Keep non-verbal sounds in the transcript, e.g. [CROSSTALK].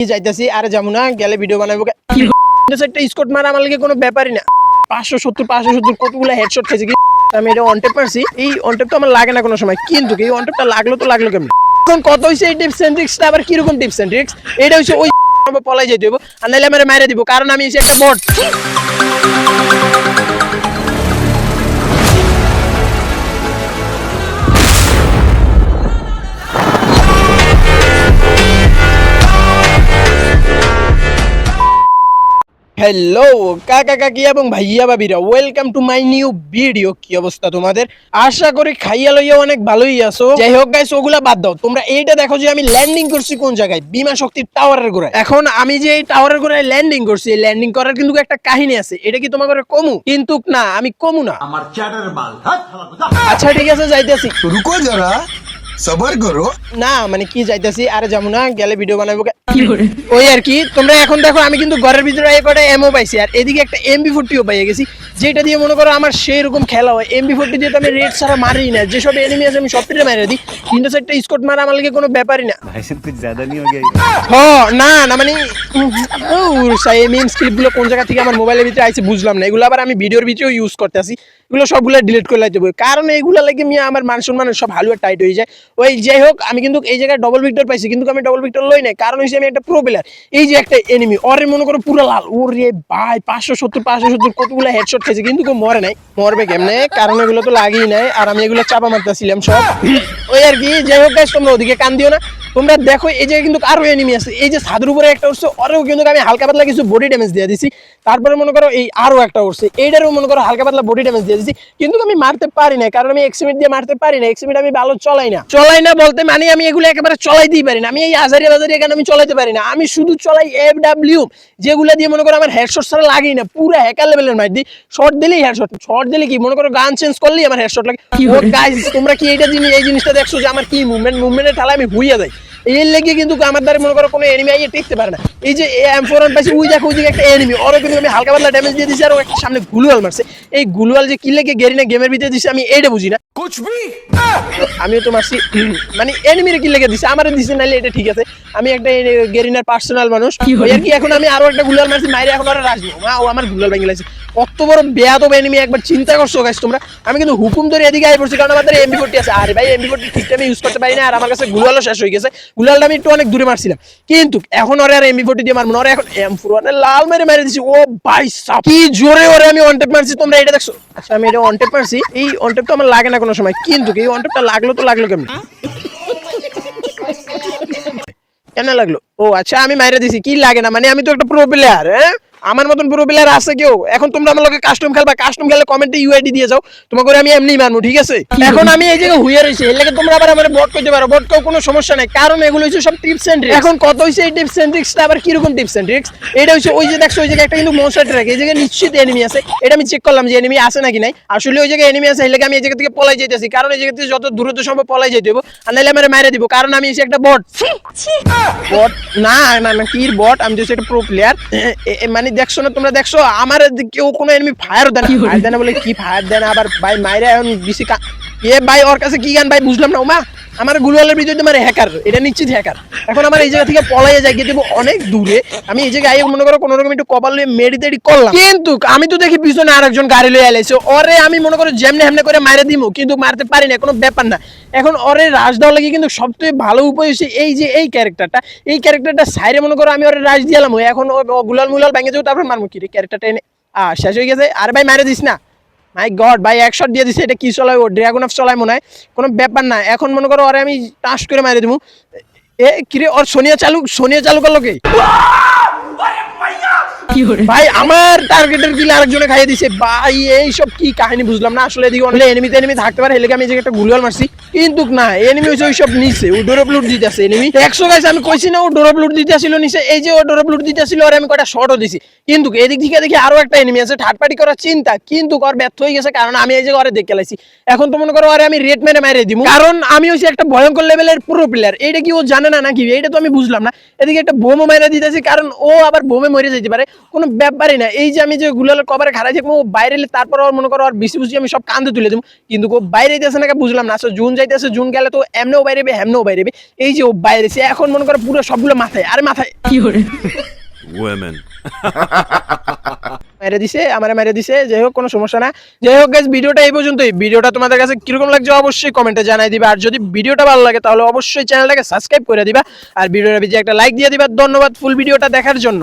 কি যাইতেছি আরে যাব না গেলে ভিডিও বানাবো। একটা স্কট মারা আমার লাগে কোনো ব্যাপারই না। পাঁচশো সত্তর পাঁচশো সত্তর কতগুলো হেডশট খেয়েছে কি? আমি এটা অনটেপ পারছি এই অনটেপ তো আমার লাগে না কোনো সময়। কিন্তু এই অনটেপটা লাগল তো লাগল কেমন? এখন কত হয়েছে এই টিপস এন্ড ট্রিক্সটা আবার কীরকম টিপস এন্ড ট্রিক্স এটা হচ্ছে ওই [LAUGHS] পলাই যেতে দেবো আর নাহলে আমার মারা দিব কারণ আমি এসে একটা বট হ্যালো কাকা কাকি এবং ভাইয়া বাবিরা welcome to my new video কি অবস্থা তোমাদের? আশা করি খাইয়া লইয়া অনেক ভালোই আছো। যাই হোক গাইস ওগুলা বাদ দাও। তোমরা এইটা দেখো যে আমি ল্যান্ডিং করছি কোন জায়গায়? বিমা শক্তির টাওয়ারের গোড়ায়। এখন আমি যে এই টাওয়ারের গোড়ায় ল্যান্ডিং করছি এই ল্যান্ডিং করার কিন্তু একটা কাহিনী আছে। এটা কি তোমার কমু? কিন্তু না আমি কমু না। আমার চ্যাটার বাল। আচ্ছা ঠিক আছে যাইতেছি। রুকো যারা সবার করো না মানে কি আরে গেলে ভিডিও বানাবো ওই আর কি তোমরা এখন দেখো আমি কিন্তু ঘরের ভিতরে এই কটা এমও পাইছি আর এদিকে একটা এমবি ফোরটিও পাইয়ে গেছি যেটা দিয়ে মনে করো আমার সেই রকম খেলা হয়। এমবি ফোরটি দিয়ে তো আমি রেড ছাড়া মারি না যেসব এনিমি আছে আমি দিই কিন্তু সেটা স্কট মারা আমার লাগে কোনো ব্যাপারই না। না না মানে কোন জায়গা থেকে আমার মোবাইলের ভিতরে আইছে বুঝলাম না। এগুলো আবার আমি ভিডিওর ভিতরেও ইউজ করতে আসি এগুলো সবগুলো ডিলিট করে লাগতে কারণ এগুলো লাগে মিয়া আমার মান সম্মান সব হালুয়া টাইট হয়ে যায়। ওই যাই হোক, আমি কিন্তু এই জায়গায় ডবল ভিক্টর পাইছি, কিন্তু আমি ডবল ভিক্টর লই নাই। কারণ হচ্ছে আমি একটা প্রো প্লেয়ার এই যে একটা এনিমি ওরে মনে করো পুরো লাল। ওরে ভাই, পাঁচশো সত্তর পাঁচশো সত্তর, কতগুলো হেডশট খেয়েছে, কিন্তু কেউ মরে নাই। মরবে কেমনে? কারণ এগুলো তো লাগেই নাই, আর আমি এগুলো চাপা মারতেছিলাম সব। ওই আর কি, যাই হোক তোমরা ওদিকে কান দিও না। তোমরা দেখো এই যে কিন্তু আরও এনিমি আছে। এই যে ছাদের উপরে একটা উঠছে ওরেও কিন্তু আমি হালকা পাতলা কিছু বডি ড্যামেজ দিয়ে দিছি। তারপরে মনে করো এই আরও একটা উঠছে এইটারও মনে করো হালকা পাতলা বডি ড্যামেজ দিয়ে দিছি। কিন্তু আমি মারতে পারি না কারণ আমি এক্সিমিট দিয়ে মারতে পারি না। এক্সিমিট আমি ভালো চলাই না। চলাই না বলতে মানে আমি এগুলো একেবারে চলাইতেই পারি না। আমি এই আজারি বাজারি এখানে আমি চলাইতে পারি না। আমি শুধু চলাই এফ ডাব্লিউ যেগুলো দিয়ে মনে করো আমার হেডশট ছাড়া লাগেই না। পুরো হ্যাকার লেভেলের মার দিই। শর্ট দিলেই হেডশট শর্ট দিলে কি? মনে করো গান চেঞ্জ করলেই আমার হেডশট লাগে। ও গাইস তোমরা কি এইটা জিনিস এই জিনিসটা দেখছ যে আমার কি মুভমেন্ট মুভমেন্টের ঠালা আমি ভুইয়া যাই? এর লেগে কিন্তু আমার দ্বারা মনে করো কোনো এনিমি আইয়ে টিকতে পারে না। এই যে ওই দেখো ওই দিকে একটা এনিমি কিন্তু আমি হালকা পাতলা ড্যামেজ দিয়ে দিছি আর সামনে গুলুয়াল মারছে। এই গুলুয়াল যে কি লেগে গেরি না গেমের ভিতরে দিছে আমি এইটা বুঝি না। আমিও তো মারছি মানে এনিমির কি লেগে দিছে আমারও দিছে এটা ঠিক আছে। আমি একটা গেরিনার পার্সোনাল মানুষ। আর কি এখন আমি আরও একটা গুলাল মারছি মাইরে এখন ওরা রাখব মা ও আমার ভেঙে কত বড় বেয়াত এনিমি একবার চিন্তা করছ গাছ তোমরা? আমি কিন্তু হুকুম ধরে এদিকে আই পড়ছি কারণ আমাদের এমবি ফোরটি আছে। আরে ভাই এমবি ফোরটি ঠিক ইউজ করতে পারি না আর আমার কাছে গুলালও শেষ হয়ে গেছে। গুলালটা আমি একটু অনেক দূরে মারছিলাম। কিন্তু এখন ওরে আর এমবি ফোর্টি দিয়ে মারবো ওরে এখন এম ফোর লাল মেরে মেরে দিছি। ও ভাই কি জোরে ওরে আমি অন টেপ মারছি তোমরা এটা দেখছ? আচ্ছা আমি এটা অন টেপ মারছি। এই অন টেপ তো আমার লাগে না কোনো সময়। কিন্তু এই অন টেপটা লাগল তো লাগল কেমন? কেন লাগল? ও আচ্ছা আমি মাইরে দিছি। কি লাগে না? মানে আমি তো একটা প্রো প্লেয়ার হ্যাঁ? আমার মতন প্রো প্লেয়ার আছে কেউ? এখন তোমরা আমার লগে কাস্টম খেলবা কাস্টম খেলে কমেন্টে ইউআইডি দিয়ে যাও। তোমাকে করে আমি এমনি মানবো ঠিক আছে? এখন আমি এই জায়গায় হুইয়া রয়েছি এর লাগে তোমরা আবার আমার বট করতে পারো। বট কেউ কোনো সমস্যা নাই কারণ এগুলো হচ্ছে সব টিপস এন্ড ট্রিক্স এখন কত হইছে এই টিপস এন্ড ট্রিক্সটা আবার কীরকম টিপস এন্ড ট্রিক্স এটা হচ্ছে ওই যে দেখছ ওই জায়গায় একটা কিন্তু মনস্টার ট্র্যাক এই জায়গায় নিশ্চিত এনিমি আছে। এটা আমি চেক করলাম যে এনিমি আছে নাকি নাই। আসলে ওই জায়গায় এনিমি আছে এর লাগে আমি এই জায়গা থেকে পলাই যাইতেছি কারণ এই জায়গা থেকে যত দ্রুত সম্ভব পলাই যাইতে হইব আর নাহলে আমার মাইরে দিব কারণ আমি এসে একটা বট বট না না না কি বট আমি just একটা প্রো প্লেয়ার মানে দেখছ না তোমরা দেখছ? আমার দি- কেউ কোনো এনিমি ফায়ার দেয় না। ফায়ার দেয় না বলে কি ফায়ার দেয় না? আবার ভাই মাইরে এখন বেশি কা- এ ভাই ওর কাছে কি গান ভাই বুঝলাম না ওমা আমার গুলওয়ালের ভিতরে মানে হ্যাকার এটা নিশ্চিত হ্যাকার এখন আমার এই জায়গা থেকে পলাইয়ে যাই গিয়ে দেবো অনেক দূরে। আমি এই জায়গায় মনে করো কোনো রকম একটু কপাল লিয়ে মেডি তেডি করলাম। কিন্তু আমি তো দেখি পিছনে আরেকজন গাড়ি লয়ে আইলেছে ওরে আমি মনে করো যেমনে হেমনে করে মারে দিমু, কিন্তু মারতে পারি না, কোনো ব্যাপার না। এখন ওরে রাজ দেওয়া লাগে কিন্তু সবথেকে ভালো উপায় হচ্ছে এই যে এই ক্যারেক্টারটা এই ক্যারেক্টারটা সাইরে মনে করো আমি ওরে রাজ দিলাম এখন ও ও গুলাল মুলাল ভেঙে যাব, তারপর মারমু। কি রে ক্যারেক্টারটা এনে আ শেষ হয়ে গেছে। আর ভাই মারে দিস না। মাই গড ভাই একশো শট দিয়ে দিছে এটা কি চলায় ও ড্রাগন অফ চলায় মনে হয় কোনো ব্যাপার না এখন মনে করো আরে আমি টাস করে মারি দেবো এ কিরে ওর সোনিয়া চালু সোনিয়া চালু করল কে ভাই আমার টার্গেটের কিল আরেকজনে খাইয়ে দিছে। ভাই এইসব কি কাহিনী বুঝলাম না। আসলে এদিকে অনেক এনিমিতে এনিমি থাকতে পারে হেলেকে আমি যে একটা গুলিওয়াল মারছি। কিন্তু না এনিমি নিচে, ও ডোরপ লুট এনিমি একশো গাইছে আমি কইছি না ও ডোরপ লুট এই যে ও ডোরপ লুট আর আমি কয়টা শটও দিছি। কিন্তু এদিক থেকে দেখি আরও একটা এনিমি আছে থার্ড পার্টি করার চিন্তা, কিন্তু কর ব্যর্থ হয়ে গেছে কারণ আমি এই যে ঘরে দেখে লাইছি। এখন তো মনে করো আরে আমি মেরে মাইরে দিব কারণ আমি একটা ভয়ঙ্কর লেভেলের পুরো প্লেয়ার এইটা কি ও জানে না নাকি? এইটা তো আমি বুঝলাম না। এদিকে একটা বোমও মাইরে দিতেছি, কারণ ও আবার বোমে মরে যেতে পারে। কোনো ব্যাপারই না। এই যে আমি যে গুলালের কভারে খারাই থাকব, ও বাইরে তারপর মনে করো আর বুঝি আমি সব কান্দে তুলে দেবো কিন্তু ও বাইরে যাইতেছে না বুঝলাম না। জুন যাইতেছে জুন গেলে তো এমনেও বাইরে হেমনেও বাইরে এই যে ও বাইরে সে এখন মনে করো পুরো সবগুলো মাথায় আরে মাথায়। কি করে? Women. মেরে দিছে আমারে মেরে দিছে যাই হোক কোনো সমস্যা না। যাই হোক গাইজ ভিডিওটা এই পর্যন্তই। ভিডিওটা তোমাদের কাছে কীরকম লাগছে অবশ্যই কমেন্টে জানাই দিবা। আর যদি ভিডিওটা ভালো লাগে তাহলে অবশ্যই চ্যানেলটাকে সাবস্ক্রাইব করে দিবা। আর ভিডিওটা ভিজে একটা লাইক দিয়ে দিবা। ধন্যবাদ ফুল ভিডিওটা দেখার জন্য।